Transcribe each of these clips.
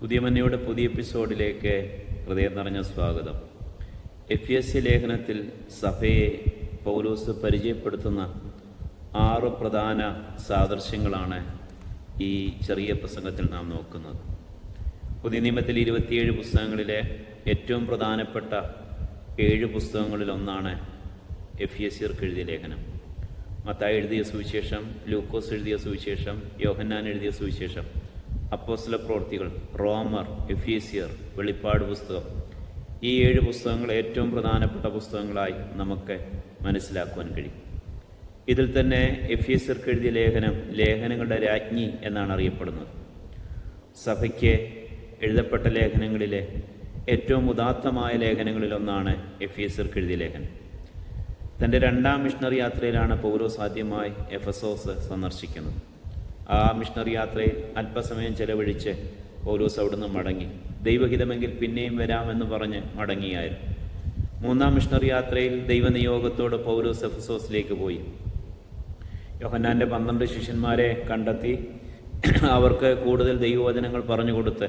പുതിയ പുതിയ എപ്പിസോഡിലേക്ക് ഹൃദയം നിറഞ്ഞ സ്വാഗതം. എഫ് എസ് സി ലേഖനത്തിൽ സഭയെ പൗലോസ് പരിചയപ്പെടുത്തുന്ന ആറ് പ്രധാന സാദൃശ്യങ്ങളാണ് ഈ ചെറിയ പ്രസംഗത്തിൽ നാം നോക്കുന്നത്. പുതിയ നിയമത്തിൽ ഇരുപത്തിയേഴ് പുസ്തകങ്ങളിലെ ഏറ്റവും പ്രധാനപ്പെട്ട ഏഴ് പുസ്തകങ്ങളിലൊന്നാണ് എഫ് എസ് സിർക്ക് എഴുതിയ ലേഖനം. മത്തായി എഴുതിയ സുവിശേഷം ലൂക്കോസ് എഴുതിയ സുവിശേഷം യോഹന്നാൻ എഴുതിയ സുവിശേഷം അപ്പോസ്ല പ്രവൃത്തികൾ റോമർ എഫീസിയർ വെളിപ്പാട് പുസ്തകം. ഈ ഏഴ് പുസ്തകങ്ങൾ ഏറ്റവും പ്രധാനപ്പെട്ട പുസ്തകങ്ങളായി നമുക്ക് മനസ്സിലാക്കുവാൻ കഴിയും. ഇതിൽ തന്നെ എഫീസിയർക്ക് എഴുതിയ ലേഖനം ലേഖനങ്ങളുടെ രാജ്ഞി എന്നാണ് അറിയപ്പെടുന്നത്. സഭയ്ക്ക് എഴുതപ്പെട്ട ലേഖനങ്ങളിലെ ഏറ്റവും ഉദാത്തമായ ലേഖനങ്ങളിലൊന്നാണ് എഫീസിയർക്ക് എഴുതിയ ലേഖനം. തന്റെ രണ്ടാം മിഷണറി യാത്രയിലാണ് പൗലോസ് ആദ്യമായി എഫസോസ് സന്ദർശിക്കുന്നത്. ആ മിഷണറി യാത്രയിൽ അല്പസമയം ചെലവഴിച്ച് പൗലോസ് അവിടുന്ന് മടങ്ങി. ദൈവഹിതമെങ്കിൽ പിന്നെയും വരാമെന്ന് പറഞ്ഞ് മടങ്ങിയായിരുന്നു. മൂന്നാം മിഷണറി യാത്രയിൽ ദൈവനിയോഗത്തോട് പൗലോസ് എഫസോസിലേക്ക് പോയി. യോഹന്നാന്റെ പന്ത്രണ്ട് ശിഷ്യന്മാരെ കണ്ടെത്തി അവർക്ക് കൂടുതൽ ദൈവവചനങ്ങൾ പറഞ്ഞു കൊടുത്ത്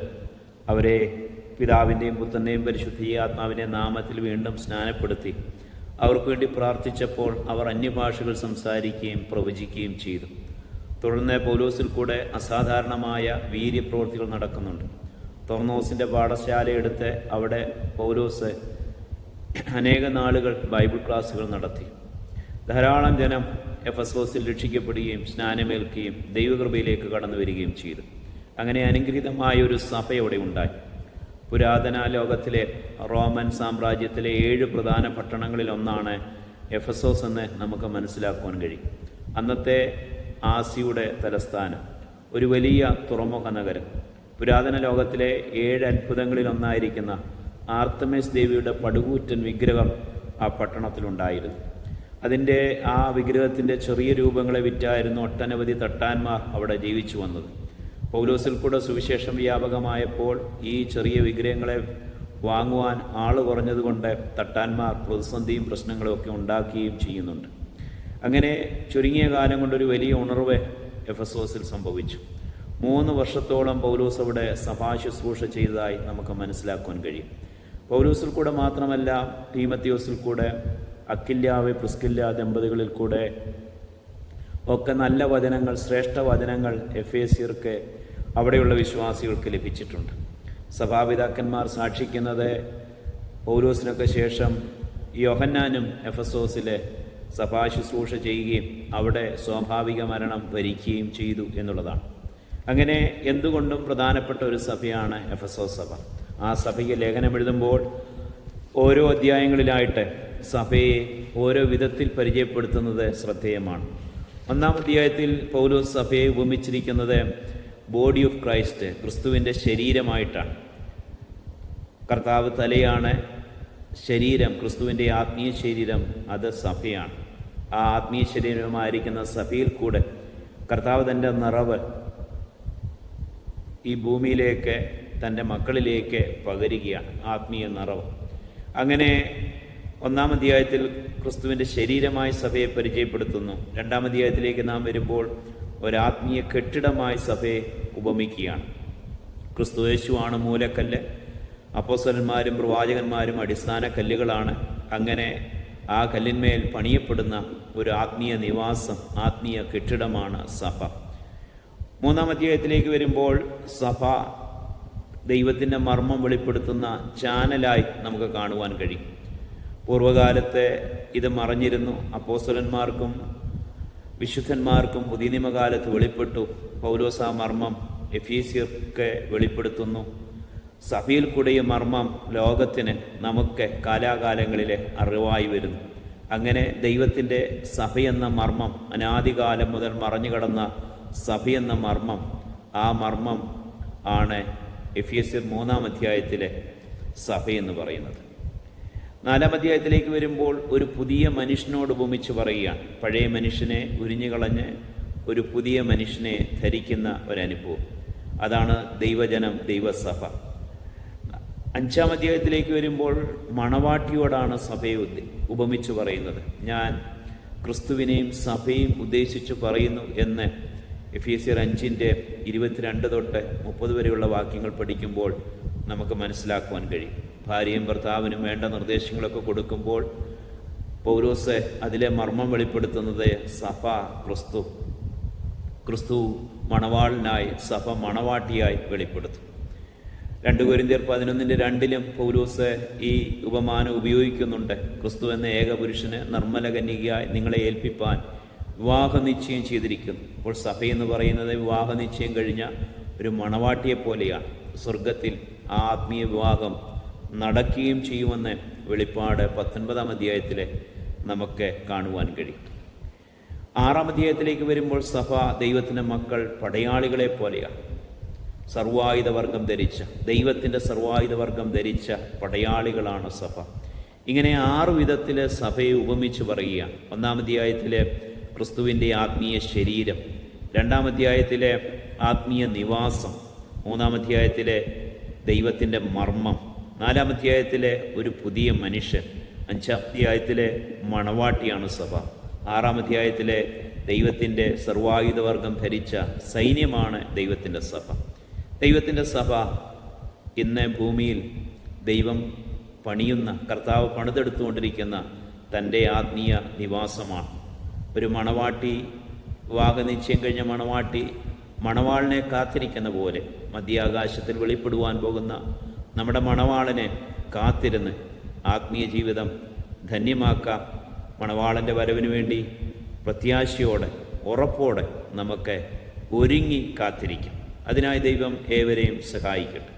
അവരെ പിതാവിന്റെയും പുത്രന്റെയും പരിശുദ്ധിയാത്മാവിന്റെ നാമത്തിൽ വീണ്ടും സ്നാനപ്പെടുത്തി. അവർക്ക് വേണ്ടി പ്രാർത്ഥിച്ചപ്പോൾ അവർ അന്യഭാഷകൾ സംസാരിക്കുകയും പ്രവചിക്കുകയും ചെയ്തു. തുടർന്ന് പൗലോസിൽ കൂടെ അസാധാരണമായ വീര്യപ്രവൃത്തികൾ നടക്കുന്നുണ്ട്. തോർണോസിന്റെ പാഠശാല എടുത്ത് അവിടെ പൗലോസ് അനേക നാളുകൾ ബൈബിൾ ക്ലാസ്സുകൾ നടത്തി. ധാരാളം ജനം എഫ് എസ് ഓസിൽ രക്ഷിക്കപ്പെടുകയും സ്നാനമേൽക്കുകയും ദൈവകൃപയിലേക്ക് കടന്നു വരികയും ചെയ്തു. അങ്ങനെ അനുഗ്രഹീതമായ ഒരു സഭയോടെ ഉണ്ടായി. പുരാതന ലോകത്തിലെ റോമൻ സാമ്രാജ്യത്തിലെ ഏഴ് പ്രധാന പട്ടണങ്ങളിൽ ഒന്നാണ് ഓസ് എന്ന് നമുക്ക് മനസ്സിലാക്കുവാൻ കഴിയും. അന്നത്തെ ആസിയുടെ തലസ്ഥാനം ഒരു വലിയ തുറമുഖ നഗരം. പുരാതന ലോകത്തിലെ ഏഴ് അത്ഭുതങ്ങളിലൊന്നായിരിക്കുന്ന ആർത്തമേസ് ദേവിയുടെ പടുകൂറ്റൻ വിഗ്രഹം ആ പട്ടണത്തിലുണ്ടായിരുന്നു. അതിന്റെ ആ വിഗ്രഹത്തിന്റെ ചെറിയ രൂപങ്ങളെ വിറ്റായിരുന്നു ഒട്ടനവധി തട്ടാന്മാർ അവിടെ ജീവിച്ചു വന്നത്. പൗലോസിൽ കൂടെ സുവിശേഷം വ്യാപകമായപ്പോൾ ഈ ചെറിയ വിഗ്രഹങ്ങളെ വാങ്ങുവാൻ ആൾ കുറഞ്ഞതുകൊണ്ട് തട്ടാന്മാർ പ്രതിസന്ധിയും പ്രശ്നങ്ങളും ഒക്കെ ഉണ്ടാക്കുകയും ചെയ്യുന്നുണ്ട്. അങ്ങനെ ചുരുങ്ങിയ കാലം കൊണ്ടൊരു വലിയ ഉണർവ് എഫ് എസ് ഓസിൽ സംഭവിച്ചു. മൂന്ന് വർഷത്തോളം പൗലൂസ് അവിടെ സഭാ ശുശ്രൂഷ ചെയ്തതായി നമുക്ക് മനസ്സിലാക്കുവാൻ കഴിയും. പൗലൂസിൽ കൂടെ മാത്രമല്ല ടീമത്യോസിൽ കൂടെ അക്കില്ലാവ് പ്രിസ്കില്ല ദമ്പതികളിൽ കൂടെ ഒക്കെ നല്ല വചനങ്ങൾ ശ്രേഷ്ഠ വചനങ്ങൾ എഫ് എ സിർക്ക് അവിടെയുള്ള വിശ്വാസികൾക്ക് ലഭിച്ചിട്ടുണ്ട്. സഭാപിതാക്കന്മാർ സാക്ഷിക്കുന്നത് പൗലോസിനൊക്കെ ശേഷം യോഹന്നാനും എഫ് എസ് സഭാ ശുശ്രൂഷ ചെയ്യുകയും അവിടെ സ്വാഭാവിക മരണം ഭരിക്കുകയും ചെയ്തു എന്നുള്ളതാണ്. അങ്ങനെ എന്തുകൊണ്ടും പ്രധാനപ്പെട്ട ഒരു സഭയാണ് എഫ് എസ് ഒ സഭ. ആ സഭയ്ക്ക് ലേഖനം എഴുതുമ്പോൾ ഓരോ അധ്യായങ്ങളിലായിട്ട് സഭയെ ഓരോ വിധത്തിൽ പരിചയപ്പെടുത്തുന്നത് ശ്രദ്ധേയമാണ്. ഒന്നാം അധ്യായത്തിൽ പൗലോസ് സഭയെ ഉപമിച്ചിരിക്കുന്നത് ബോഡി ഓഫ് ക്രൈസ്റ്റ് ക്രിസ്തുവിന്റെ ശരീരമായിട്ടാണ്. കർത്താവ് തലയാണ് ശരീരം ക്രിസ്തുവിന്റെ ആത്മീയ ശരീരം അത് സഭയാണ്. ആ ആത്മീയ ശരീരമായിരിക്കുന്ന സഭയിൽ കൂടെ കർത്താവ് തന്റെ നിറവ് ഈ ഭൂമിയിലേക്ക് തന്റെ മക്കളിലേക്ക് പകരുകയാണ്. ആത്മീയ നിറവ്. അങ്ങനെ ഒന്നാം അധ്യായത്തിൽ ക്രിസ്തുവിന്റെ ശരീരമായി സഭയെ പരിചയപ്പെടുത്തുന്നു. രണ്ടാം അധ്യായത്തിലേക്ക് നാം വരുമ്പോൾ ഒരാത്മീയ കെട്ടിടമായി സഭയെ ഉപമിക്കുകയാണ്. ക്രിസ്തു യേശുവാണ് മൂലക്കല്ല്. അപ്പോസ്വലന്മാരും പ്രവാചകന്മാരും അടിസ്ഥാന കല്ലുകളാണ്. അങ്ങനെ ആ കല്ലിന്മേൽ പണിയപ്പെടുന്ന ഒരു ആത്മീയ നിവാസം ആത്മീയ കെട്ടിടമാണ് സഭ. മൂന്നാം അധ്യായത്തിലേക്ക് വരുമ്പോൾ സഭ ദൈവത്തിന്റെ മർമ്മം വെളിപ്പെടുത്തുന്ന ചാനലായി നമുക്ക് കാണുവാൻ കഴിയും. പൂർവകാലത്തെ ഇത് മറഞ്ഞിരുന്നു. അപ്പോസ്വലന്മാർക്കും വിശുദ്ധന്മാർക്കും പുതിയ നിയമകാലത്ത് വെളിപ്പെട്ടു. പൗലോസ മർമ്മം എഫീസിയർക്ക് വെളിപ്പെടുത്തുന്നു. സഭയിൽ കൂടിയ മർമ്മം ലോകത്തിന് നമുക്ക് കാലാകാലങ്ങളിലെ അറിവായി വരുന്നു. അങ്ങനെ ദൈവത്തിന്റെ സഭയെന്ന മർമ്മം അനാദികാലം മുതൽ മറഞ്ഞു കടന്ന സഭയെന്ന മർമ്മം ആ മർമ്മം ആണ് എഫ് എഫിയസിർ മൂന്നാം അധ്യായത്തിലെ സഭയെന്ന് പറയുന്നത്. നാലാം അധ്യായത്തിലേക്ക് വരുമ്പോൾ ഒരു പുതിയ മനുഷ്യനോട് ഉപമിച്ച് പറയുകയാണ്. പഴയ മനുഷ്യനെ ഉരിഞ്ഞുകളഞ്ഞ് ഒരു പുതിയ മനുഷ്യനെ ധരിക്കുന്ന ഒരനുഭവം. അതാണ് ദൈവജനം ദൈവസഭ. അഞ്ചാം അധ്യായത്തിലേക്ക് വരുമ്പോൾ മണവാട്ടിയോടാണ് സഭയെ ഉപമിച്ചു പറയുന്നത്. ഞാൻ ക്രിസ്തുവിനെയും സഭയും ഉദ്ദേശിച്ചു പറയുന്നു എന്ന് എഫ് എസ് അഞ്ചിന്റെ ഇരുപത്തിരണ്ട് തൊട്ട് മുപ്പത് വരെയുള്ള വാക്യങ്ങൾ പഠിക്കുമ്പോൾ നമുക്ക് മനസ്സിലാക്കുവാൻ കഴിയും. ഭാര്യയും ഭർത്താവിനും വേണ്ട നിർദ്ദേശങ്ങളൊക്കെ കൊടുക്കുമ്പോൾ പൗരോസ് അതിലെ മർമ്മം വെളിപ്പെടുത്തുന്നത് സഭ ക്രിസ്തു ക്രിസ്തു മണവാളിനായി സഭ മണവാട്ടിയായി വെളിപ്പെടുത്തും. രണ്ട് കുരിന്തിയർ പതിനൊന്നിന്റെ രണ്ടിലും പൗലൂസ് ഈ ഉപമാനം ഉപയോഗിക്കുന്നുണ്ട്. ക്രിസ്തു എന്ന ഏകപുരുഷന് നിർമ്മല കന്യകയായി നിങ്ങളെ ഏൽപ്പിപ്പാൻ വിവാഹ നിശ്ചയം ചെയ്തിരിക്കുന്നു. അപ്പോൾ സഭയെന്ന് പറയുന്നത് വിവാഹ നിശ്ചയം കഴിഞ്ഞ ഒരു മണവാട്ടിയെ പോലെയാണ്. സ്വർഗത്തിൽ ആ ആത്മീയ വിവാഹം നടക്കുകയും ചെയ്യുമെന്ന് വെളിപ്പാട് പത്തൊൻപതാം അധ്യായത്തിൽ നമുക്ക് കാണുവാൻ കഴിയും. ആറാം അധ്യായത്തിലേക്ക് വരുമ്പോൾ സഭ ദൈവത്തിന്റെ മക്കൾ പടയാളികളെ പോലെയാണ്. സർവായുധ വർഗം ധരിച്ച ദൈവത്തിന്റെ സർവായുധവർഗം ധരിച്ച പടയാളികളാണ് സഭ. ഇങ്ങനെ ആറു വിധത്തിൽ സഭയെ ഉപമിച്ച് പറയുക ഒന്നാമധ്യായത്തിലെ ക്രിസ്തുവിന്റെ ആത്മീയ ശരീരം രണ്ടാമധ്യായത്തിലെ ആത്മീയ നിവാസം മൂന്നാമധ്യായത്തിലെ ദൈവത്തിന്റെ മർമ്മം നാലാമധ്യായത്തിലെ ഒരു പുതിയ മനുഷ്യൻ അഞ്ചാം അധ്യായത്തിലെ മണവാട്ടിയാണ് സഭ ആറാം അധ്യായത്തിലെ ദൈവത്തിന്റെ സർവായുധവർഗം ധരിച്ച സൈന്യമാണ് ദൈവത്തിന്റെ സഭ. ദൈവത്തിന്റെ സഭ ഇന്ന് ഭൂമിയിൽ ദൈവം പണിയുന്ന കർത്താവ് പണിതെടുത്തുകൊണ്ടിരിക്കുന്ന തന്റെ ആത്മീയ നിവാസമാണ്. ഒരു മണവാട്ടി വാഗനിശ്ചയം കഴിഞ്ഞ മണവാട്ടി മണവാളിനെ കാത്തിരിക്കുന്ന പോലെ മധ്യാകാശത്തിൽ വെളിപ്പെടുവാൻ പോകുന്ന നമ്മുടെ മണവാളനെ കാത്തിരുന്ന് ആത്മീയ ജീവിതം ധന്യമാക്കാം. മണവാളന്റെ വരവിന് വേണ്ടി പ്രത്യാശയോടെ ഉറപ്പോടെ നമുക്ക് ഒരുങ്ങി കാത്തിരിക്കും. അതിനായി ദൈവം ഏവരെയും സഹായിക്കട്ടെ.